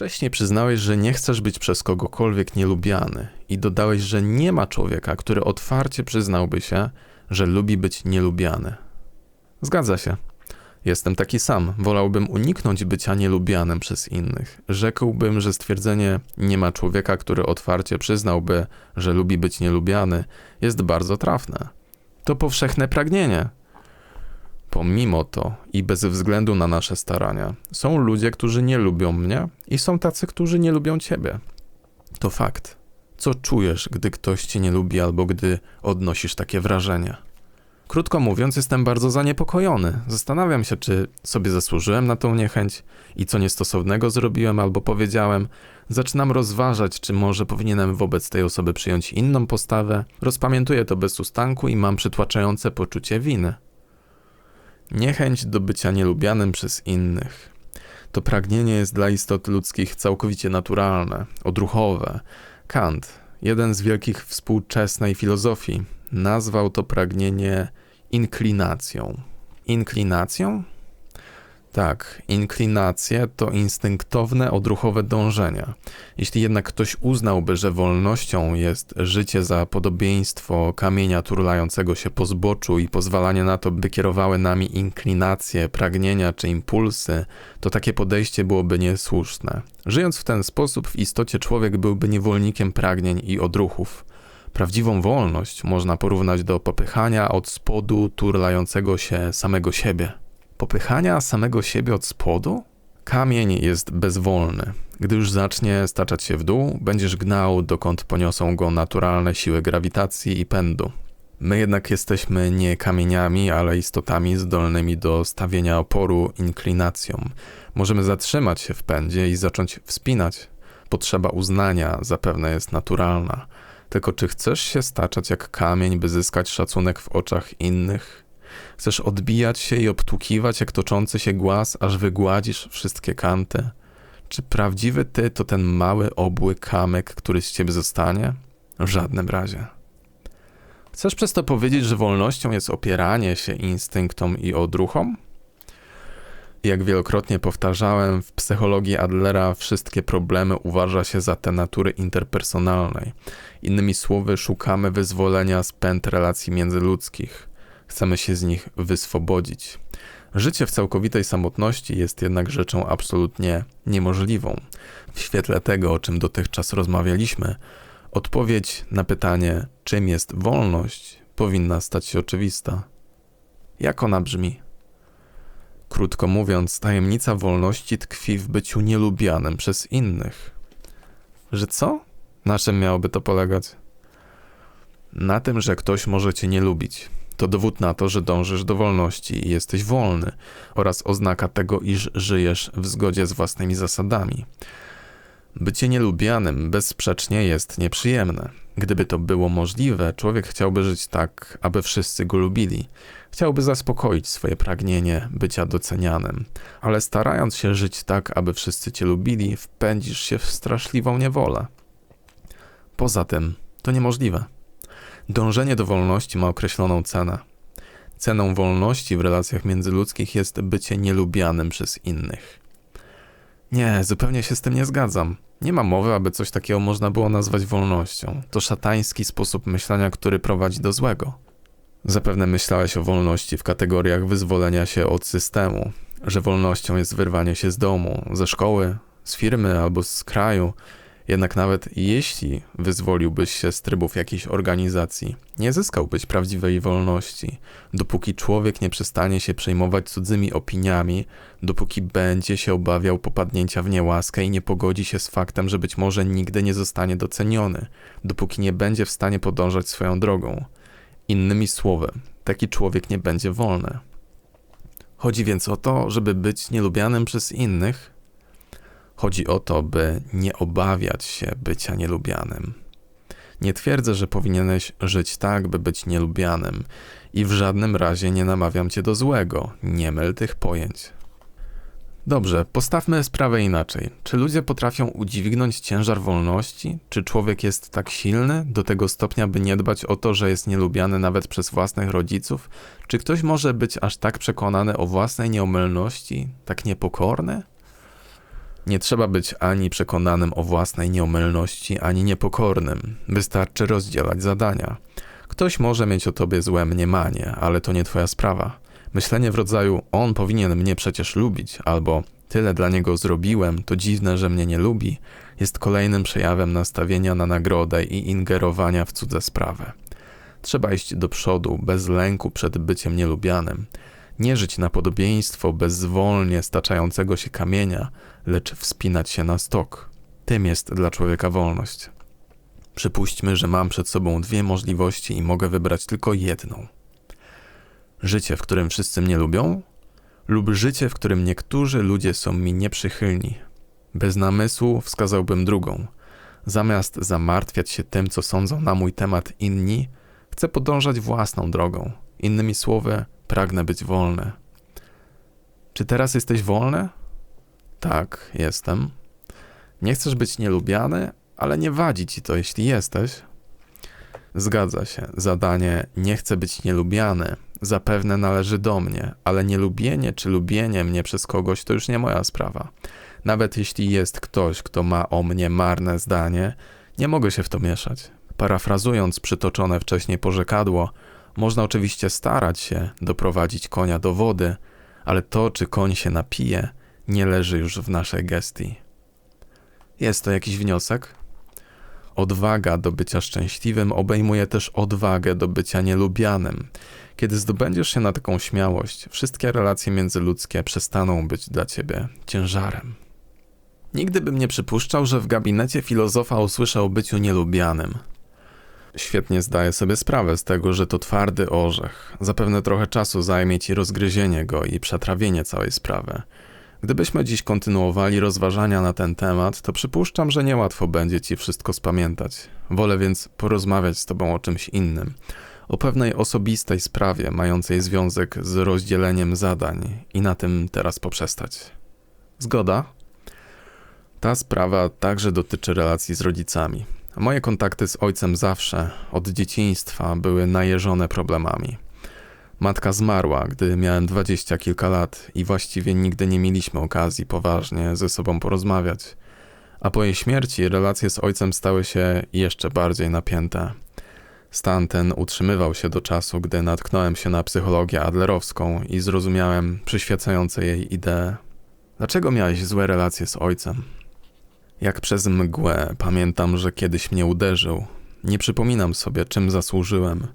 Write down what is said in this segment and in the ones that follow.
Wcześniej przyznałeś, że nie chcesz być przez kogokolwiek nielubiany i dodałeś, że nie ma człowieka, który otwarcie przyznałby się, że lubi być nielubiany. Zgadza się. Jestem taki sam. Wolałbym uniknąć bycia nielubianym przez innych. Rzekłbym, że stwierdzenie nie ma człowieka, który otwarcie przyznałby, że lubi być nielubiany, jest bardzo trafne. To powszechne pragnienie. Pomimo to i bez względu na nasze starania, są ludzie, którzy nie lubią mnie i są tacy, którzy nie lubią ciebie. To fakt. Co czujesz, gdy ktoś cię nie lubi albo gdy odnosisz takie wrażenie? Krótko mówiąc, jestem bardzo zaniepokojony. Zastanawiam się, czy sobie zasłużyłem na tą niechęć i co niestosownego zrobiłem albo powiedziałem. Zaczynam rozważać, czy może powinienem wobec tej osoby przyjąć inną postawę. Rozpamiętuję to bez ustanku i mam przytłaczające poczucie winy. Niechęć do bycia nielubianym przez innych. To pragnienie jest dla istot ludzkich całkowicie naturalne, odruchowe. Kant, jeden z wielkich współczesnej filozofii, nazwał to pragnienie inklinacją. Inklinacją? Tak, inklinacje to instynktowne, odruchowe dążenia. Jeśli jednak ktoś uznałby, że wolnością jest życie za podobieństwo kamienia turlającego się po zboczu i pozwalanie na to, by kierowały nami inklinacje, pragnienia czy impulsy, to takie podejście byłoby niesłuszne. Żyjąc w ten sposób, w istocie człowiek byłby niewolnikiem pragnień i odruchów. Prawdziwą wolność można porównać do popychania od spodu turlającego się samego siebie. Popychania samego siebie od spodu? Kamień jest bezwolny. Gdy już zacznie staczać się w dół, będziesz gnał, dokąd poniosą go naturalne siły grawitacji i pędu. My jednak jesteśmy nie kamieniami, ale istotami zdolnymi do stawienia oporu inklinacjom. Możemy zatrzymać się w pędzie i zacząć wspinać. Potrzeba uznania zapewne jest naturalna. Tylko czy chcesz się staczać jak kamień, by zyskać szacunek w oczach innych? Chcesz odbijać się i obtłukiwać jak toczący się głaz, aż wygładzisz wszystkie kanty? Czy prawdziwy ty to ten mały, obły kamek, który z ciebie zostanie? W żadnym razie. Chcesz przez to powiedzieć, że wolnością jest opieranie się instynktom i odruchom? Jak wielokrotnie powtarzałem, w psychologii Adlera wszystkie problemy uważa się za te natury interpersonalnej. Innymi słowy, szukamy wyzwolenia z pęd relacji międzyludzkich. Chcemy się z nich wyswobodzić. Życie w całkowitej samotności jest jednak rzeczą absolutnie niemożliwą. W świetle tego, o czym dotychczas rozmawialiśmy, odpowiedź na pytanie, czym jest wolność, powinna stać się oczywista. Jak ona brzmi? Krótko mówiąc, tajemnica wolności tkwi w byciu nielubianym przez innych. Że co? Na czym miałoby to polegać? Na tym, że ktoś może cię nie lubić. To dowód na to, że dążysz do wolności i jesteś wolny, oraz oznaka tego, iż żyjesz w zgodzie z własnymi zasadami. Bycie nielubianym bezsprzecznie jest nieprzyjemne. Gdyby to było możliwe, człowiek chciałby żyć tak, aby wszyscy go lubili. Chciałby zaspokoić swoje pragnienie bycia docenianym, ale starając się żyć tak, aby wszyscy cię lubili, wpędzisz się w straszliwą niewolę. Poza tym, to niemożliwe. Dążenie do wolności ma określoną cenę. Ceną wolności w relacjach międzyludzkich jest bycie nielubianym przez innych. Nie, zupełnie się z tym nie zgadzam. Nie ma mowy, aby coś takiego można było nazwać wolnością. To szatański sposób myślenia, który prowadzi do złego. Zapewne myślałeś o wolności w kategoriach wyzwolenia się od systemu, że wolnością jest wyrwanie się z domu, ze szkoły, z firmy albo z kraju, jednak nawet jeśli wyzwoliłbyś się z trybów jakiejś organizacji, nie zyskałbyś prawdziwej wolności, dopóki człowiek nie przestanie się przejmować cudzymi opiniami, dopóki będzie się obawiał popadnięcia w niełaskę i nie pogodzi się z faktem, że być może nigdy nie zostanie doceniony, dopóki nie będzie w stanie podążać swoją drogą. Innymi słowy, taki człowiek nie będzie wolny. Chodzi więc o to, żeby być nielubianym przez innych, Chodzi o to, by nie obawiać się bycia nielubianym. Nie twierdzę, że powinieneś żyć tak, by być nielubianym, i w żadnym razie nie namawiam cię do złego. Nie myl tych pojęć. Dobrze, postawmy sprawę inaczej. Czy ludzie potrafią udźwignąć ciężar wolności? Czy człowiek jest tak silny do tego stopnia, by nie dbać o to, że jest nielubiany nawet przez własnych rodziców? Czy ktoś może być aż tak przekonany o własnej nieomylności, tak niepokorny? Nie trzeba być ani przekonanym o własnej nieomylności, ani niepokornym. Wystarczy rozdzielać zadania. Ktoś może mieć o tobie złe mniemanie, ale to nie twoja sprawa. Myślenie w rodzaju on powinien mnie przecież lubić, albo tyle dla niego zrobiłem, to dziwne, że mnie nie lubi, jest kolejnym przejawem nastawienia na nagrodę i ingerowania w cudze sprawę. Trzeba iść do przodu, bez lęku przed byciem nielubianym. Nie żyć na podobieństwo bezwolnie staczającego się kamienia, lecz wspinać się na stok. Tym jest dla człowieka wolność. Przypuśćmy, że mam przed sobą dwie możliwości i mogę wybrać tylko jedną. Życie, w którym wszyscy mnie lubią, lub życie, w którym niektórzy ludzie są mi nieprzychylni. Bez namysłu wskazałbym drugą. Zamiast zamartwiać się tym, co sądzą na mój temat inni, chcę podążać własną drogą. Innymi słowy, pragnę być wolny. Czy teraz jesteś wolny? Tak, jestem. Nie chcesz być nielubiany, ale nie wadzi ci to, jeśli jesteś. Zgadza się, zadanie nie chcę być nielubiany zapewne należy do mnie, ale nielubienie czy lubienie mnie przez kogoś to już nie moja sprawa. Nawet jeśli jest ktoś, kto ma o mnie marne zdanie, nie mogę się w to mieszać. Parafrazując przytoczone wcześniej porzekadło, można oczywiście starać się doprowadzić konia do wody, ale to, czy koń się napije, nie leży już w naszej gestii. Jest to jakiś wniosek? Odwaga do bycia szczęśliwym obejmuje też odwagę do bycia nielubianym. Kiedy zdobędziesz się na taką śmiałość, wszystkie relacje międzyludzkie przestaną być dla ciebie ciężarem. Nigdy bym nie przypuszczał, że w gabinecie filozofa usłyszę o byciu nielubianym. Świetnie zdaję sobie sprawę z tego, że to twardy orzech. Zapewne trochę czasu zajmie ci rozgryzienie go i przetrawienie całej sprawy. Gdybyśmy dziś kontynuowali rozważania na ten temat, to przypuszczam, że niełatwo będzie ci wszystko spamiętać. Wolę więc porozmawiać z tobą o czymś innym, o pewnej osobistej sprawie mającej związek z rozdzieleniem zadań i na tym teraz poprzestać. Zgoda? Ta sprawa także dotyczy relacji z rodzicami. Moje kontakty z ojcem zawsze, od dzieciństwa, były najeżone problemami. Matka zmarła, gdy miałem dwadzieścia kilka lat i właściwie nigdy nie mieliśmy okazji poważnie ze sobą porozmawiać. A po jej śmierci relacje z ojcem stały się jeszcze bardziej napięte. Stan ten utrzymywał się do czasu, gdy natknąłem się na psychologię adlerowską i zrozumiałem przyświecające jej idee. Dlaczego miałeś złe relacje z ojcem? Jak przez mgłę pamiętam, że kiedyś mnie uderzył. Nie przypominam sobie, czym zasłużyłem.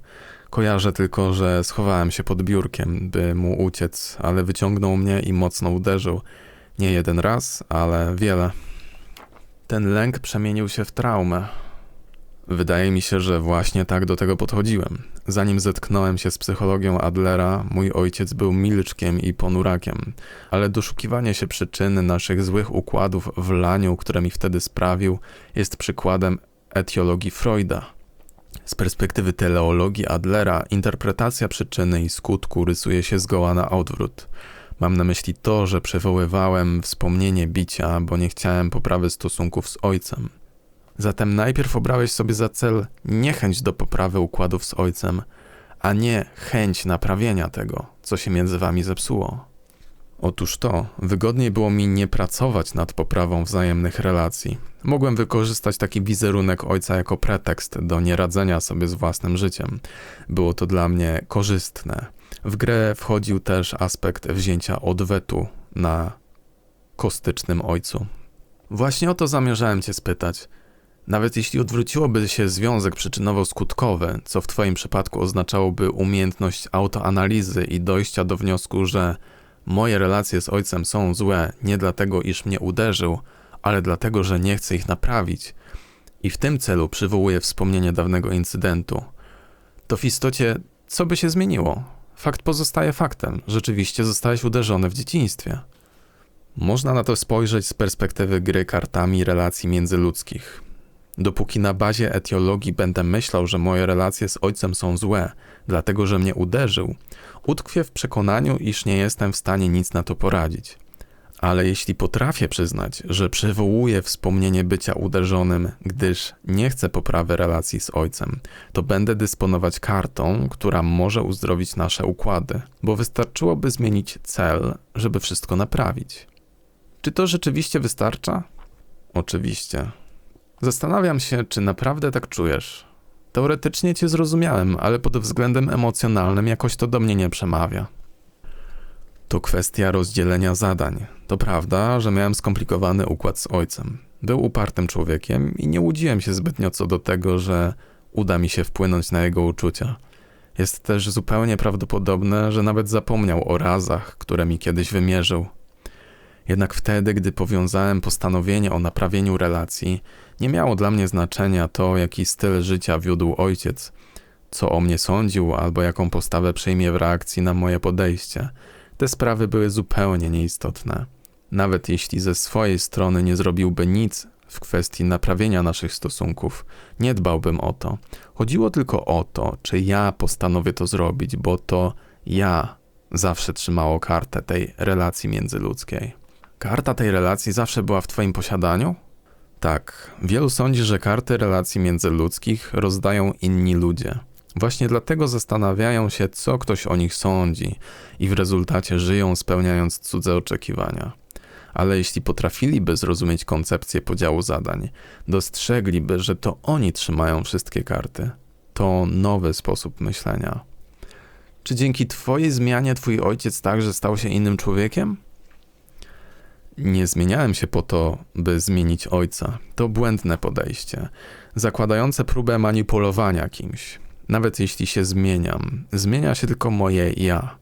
Kojarzę tylko, że schowałem się pod biurkiem, by mu uciec, ale wyciągnął mnie i mocno uderzył. Nie jeden raz, ale wiele. Ten lęk przemienił się w traumę. Wydaje mi się, że właśnie tak do tego podchodziłem. Zanim zetknąłem się z psychologią Adlera, mój ojciec był milczkiem i ponurakiem, ale doszukiwanie się przyczyny naszych złych układów w laniu, które mi wtedy sprawił, jest przykładem etiologii Freuda. Z perspektywy teleologii Adlera, interpretacja przyczyny i skutku rysuje się zgoła na odwrót. Mam na myśli to, że przywoływałem wspomnienie bicia, bo nie chciałem poprawy stosunków z ojcem. Zatem najpierw obrałeś sobie za cel niechęć do poprawy układów z ojcem, a nie chęć naprawienia tego, co się między wami zepsuło. Otóż to, wygodniej było mi nie pracować nad poprawą wzajemnych relacji. Mogłem wykorzystać taki wizerunek ojca jako pretekst do nieradzenia sobie z własnym życiem. Było to dla mnie korzystne. W grę wchodził też aspekt wzięcia odwetu na kostycznym ojcu. Właśnie o to zamierzałem cię spytać. Nawet jeśli odwróciłoby się związek przyczynowo-skutkowy, co w Twoim przypadku oznaczałoby umiejętność autoanalizy i dojścia do wniosku, że moje relacje z ojcem są złe nie dlatego, iż mnie uderzył, ale dlatego, że nie chcę ich naprawić, i w tym celu przywołuję wspomnienie dawnego incydentu, to w istocie co by się zmieniło? Fakt pozostaje faktem. Rzeczywiście zostałeś uderzony w dzieciństwie. Można na to spojrzeć z perspektywy gry kartami relacji międzyludzkich. Dopóki na bazie etiologii będę myślał, że moje relacje z ojcem są złe, dlatego że mnie uderzył, utkwię w przekonaniu, iż nie jestem w stanie nic na to poradzić. Ale jeśli potrafię przyznać, że przywołuję wspomnienie bycia uderzonym, gdyż nie chcę poprawy relacji z ojcem, to będę dysponować kartą, która może uzdrowić nasze układy, bo wystarczyłoby zmienić cel, żeby wszystko naprawić. Czy to rzeczywiście wystarcza? Oczywiście. Zastanawiam się, czy naprawdę tak czujesz. Teoretycznie cię zrozumiałem, ale pod względem emocjonalnym jakoś to do mnie nie przemawia. To kwestia rozdzielenia zadań. To prawda, że miałem skomplikowany układ z ojcem. Był upartym człowiekiem i nie łudziłem się zbytnio co do tego, że uda mi się wpłynąć na jego uczucia. Jest też zupełnie prawdopodobne, że nawet zapomniał o razach, które mi kiedyś wymierzył. Jednak wtedy, gdy powiązałem postanowienie o naprawieniu relacji, nie miało dla mnie znaczenia to, jaki styl życia wiódł ojciec, co o mnie sądził albo jaką postawę przyjmie w reakcji na moje podejście. Te sprawy były zupełnie nieistotne. Nawet jeśli ze swojej strony nie zrobiłby nic w kwestii naprawienia naszych stosunków, nie dbałbym o to. Chodziło tylko o to, czy ja postanowię to zrobić, bo to ja zawsze trzymało kartę tej relacji międzyludzkiej. Karta tej relacji zawsze była w Twoim posiadaniu? Tak, wielu sądzi, że karty relacji międzyludzkich rozdają inni ludzie. Właśnie dlatego zastanawiają się, co ktoś o nich sądzi, i w rezultacie żyją spełniając cudze oczekiwania. Ale jeśli potrafiliby zrozumieć koncepcję podziału zadań, dostrzegliby, że to oni trzymają wszystkie karty. To nowy sposób myślenia. Czy dzięki Twojej zmianie Twój ojciec także stał się innym człowiekiem? Nie zmieniałem się po to, by zmienić ojca. To błędne podejście, zakładające próbę manipulowania kimś. Nawet jeśli się zmieniam, zmienia się tylko moje ja.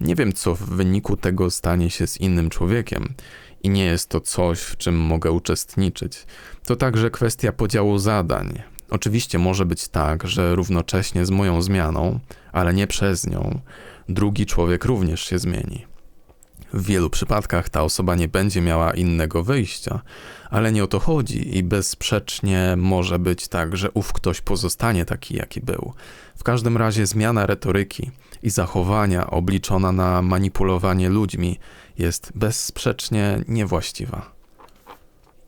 Nie wiem, co w wyniku tego stanie się z innym człowiekiem, i nie jest to coś, w czym mogę uczestniczyć. To także kwestia podziału zadań. Oczywiście może być tak, że równocześnie z moją zmianą, ale nie przez nią, drugi człowiek również się zmieni. W wielu przypadkach ta osoba nie będzie miała innego wyjścia, ale nie o to chodzi i bezsprzecznie może być tak, że ów ktoś pozostanie taki, jaki był. W każdym razie zmiana retoryki i zachowania obliczona na manipulowanie ludźmi jest bezsprzecznie niewłaściwa.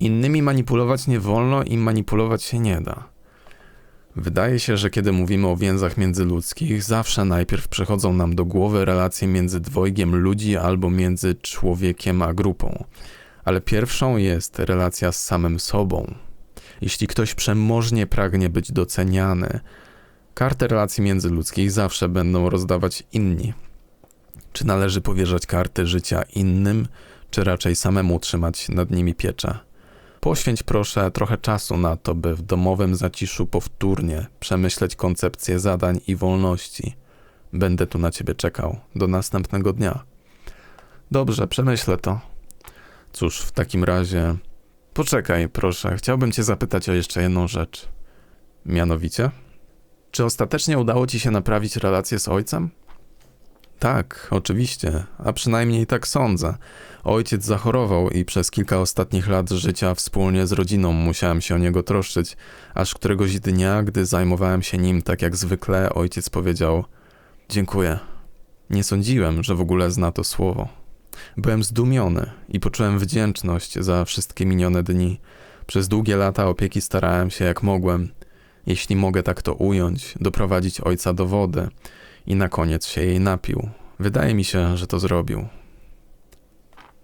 Innymi manipulować nie wolno i manipulować się nie da. Wydaje się, że kiedy mówimy o więzach międzyludzkich, zawsze najpierw przychodzą nam do głowy relacje między dwojgiem ludzi albo między człowiekiem a grupą. Ale pierwszą jest relacja z samym sobą. Jeśli ktoś przemożnie pragnie być doceniany, karty relacji międzyludzkich zawsze będą rozdawać inni. Czy należy powierzać karty życia innym, czy raczej samemu trzymać nad nimi pieczę? Poświęć proszę trochę czasu na to, by w domowym zaciszu powtórnie przemyśleć koncepcję zadań i wolności. Będę tu na ciebie czekał do następnego dnia. Dobrze, przemyślę to. Cóż, w takim razie. Poczekaj, proszę, chciałbym cię zapytać o jeszcze jedną rzecz. Mianowicie? Czy ostatecznie udało ci się naprawić relację z ojcem? Tak, oczywiście, a przynajmniej tak sądzę. Ojciec zachorował i przez kilka ostatnich lat życia wspólnie z rodziną musiałem się o niego troszczyć, aż któregoś dnia, gdy zajmowałem się nim tak jak zwykle, ojciec powiedział: Dziękuję. Nie sądziłem, że w ogóle zna to słowo. Byłem zdumiony i poczułem wdzięczność za wszystkie minione dni. Przez długie lata opieki starałem się jak mogłem, jeśli mogę tak to ująć, doprowadzić ojca do wody i na koniec się jej napił. Wydaje mi się, że to zrobił.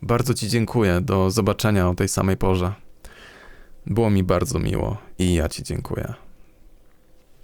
Bardzo Ci dziękuję. Do zobaczenia o tej samej porze. Było mi bardzo miło i ja Ci dziękuję.